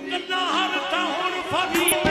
ਕੰਨਾ ਹਰ ਤਾਂ ਹੁਣ ਫਰੀ